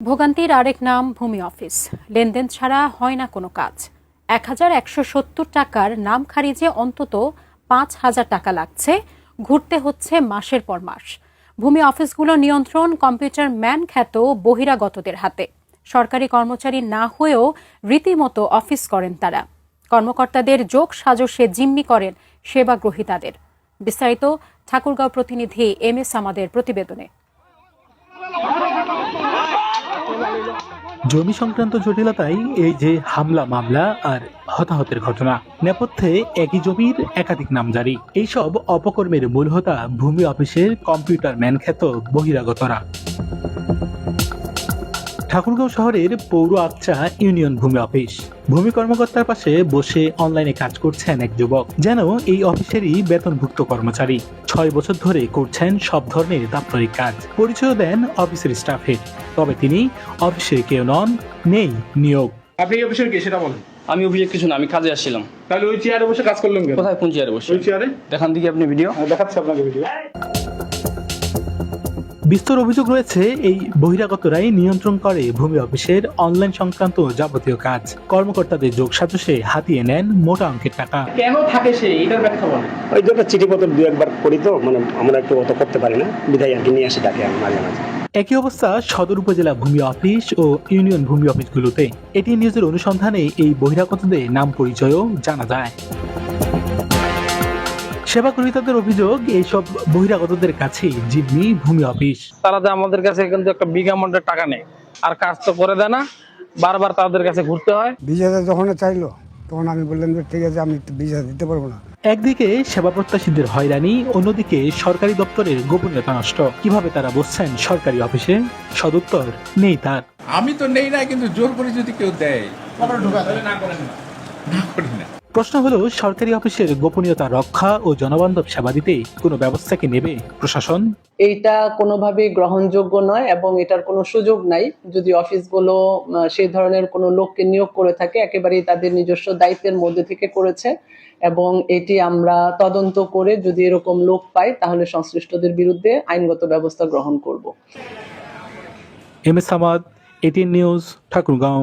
ভোগান্তির আরেক নাম ভূমি অফিস। লেনদেন ছাড়া হয় না কোনো কাজ। এক হাজার একশো সত্তর টাকার নাম খারিজে অন্তত পাঁচ হাজার টাকা লাগছে। ঘুরতে হচ্ছে মাসের পর মাস। ভূমি অফিসগুলো নিয়ন্ত্রণ কম্পিউটার ম্যান খ্যাত বহিরাগতদের হাতে। সরকারি কর্মচারী না হয়েও রীতিমতো অফিস করেন তারা। কর্মকর্তাদের যোগ সাজসে জিম্মি করেন সেবা গ্রহীতাদের বিস্তারিত ঠাকুরগাঁও প্রতিনিধি এম এস আমাদের প্রতিবেদনে। জমি সংক্রান্ত জটিলতাই এই যে হামলা, মামলা আর হতাহতের ঘটনা, নেপথ্যে একই জমির একাধিক নামজারি। এইসব অপকর্মের মূল হতা ভূমি অফিসের কম্পিউটার ম্যান খ্যাত বহিরাগতরা। ঠাকুরগাঁও শহরের পৌর আকচা ইউনিয়ন ভূমি অফিস। ভূমি কর্মকর্তার পাশে বসে অনলাইনে কাজ করছেন এক যুবক যেন এই অফিসেরই বেতনভুক্ত কর্মচারী। ছয় বছর ধরে করছেন সব ধরনের দাপ্তরিক কাজ। পরিচয় দেন অফিসের স্টাফের তবে তিনি অফিসে কেউ নন নেই নিয়োগ। আপনি এই অফিসের কে সেটা বলেন। আমি অভিযোগ কিছু না আমি কাজে আসছিলাম। তাহলে ওই চেয়ারে বসে কাজ করলেন কেন? কোথায় কোন চেয়ারে বসে? ওই চেয়ারে দেখান দিকে আপনি ভিডিও দেখাচ্ছি আপনাকে ভিডিও বিস্তর অভিযোগ রয়েছে এই বহিরাগতরাই নিয়ন্ত্রণ করে ভূমি অফিসের অনলাইন সংক্রান্ত যাবতীয় কাজ। কর্মকর্তাদের যোগ সাজসে হাতিয়ে নেন মোটা অঙ্কের টাকা। কেন থাকে সে? এটার ব্যাখ্যা বলেন। ওই দুটো চিঠিপত্র দু একবার করি তো মানে আমরা একটু অত করতে পারি না। বিধায় আর কি নিয়ে আসি ডাকে আমি মাঝে মাঝে। একই অবস্থা সদর উপজেলা ভূমি অফিস ও ইউনিয়ন ভূমি অফিসগুলোতে। এটি নিউজের অনুসন্ধানে এই বহিরাগতদের নাম পরিচয়ও জানা যায়। সেবা গ্রহীতাদের অভিযোগ এইসব বহিরাগতদের কাছেই জিম্মি ভূমি অফিস। তারা যে আমাদের কাছে কিন্তু একটা বিগ অ্যামাউন্টের টাকা নেয় আর কাজ তো করে দেয় না বারবার তাদের কাছে ঘুরতে হয়। ভিসাটা যখন চাইলো তখন আমি বললাম যে ঠিক আছে আমি ভিসা দিতে পারব না। একদিকে সেবা প্রত্যাশীদের হয়রানি অন্যদিকে সরকারি দপ্তরের গোপনীয়তা নষ্ট। কীভাবে তারা বসছেন সরকারি অফিসে? সদুত্তর নেই তার। আমি তো নেই না কিন্তু জোর করে যদি কেউ দেয় না করেন না। না করি না। প্রশ্ন হলো সরকারি অফিসের গোপনীয়তা রক্ষা ও জনবান্ধব সেবা দিতে কোনো ব্যবস্থা কি নেবে প্রশাসন? এইটা কোনোভাবেই গ্রহণযোগ্য নয় এবং এটার কোনো সুযোগ নাই। যদি অফিসগুলো সেই ধরনের কোনো লোককে নিয়োগ করে থাকে একেবারেই তাদের নিজস্ব দায়িত্বের মধ্যে থেকে করেছে এবং এটি আমরা তদন্ত করে যদি এরকম লোক পাই তাহলে সংশ্লিষ্টদের বিরুদ্ধে আইনগত ব্যবস্থা গ্রহণ করব। M S Samad ATN News Thakurgaon.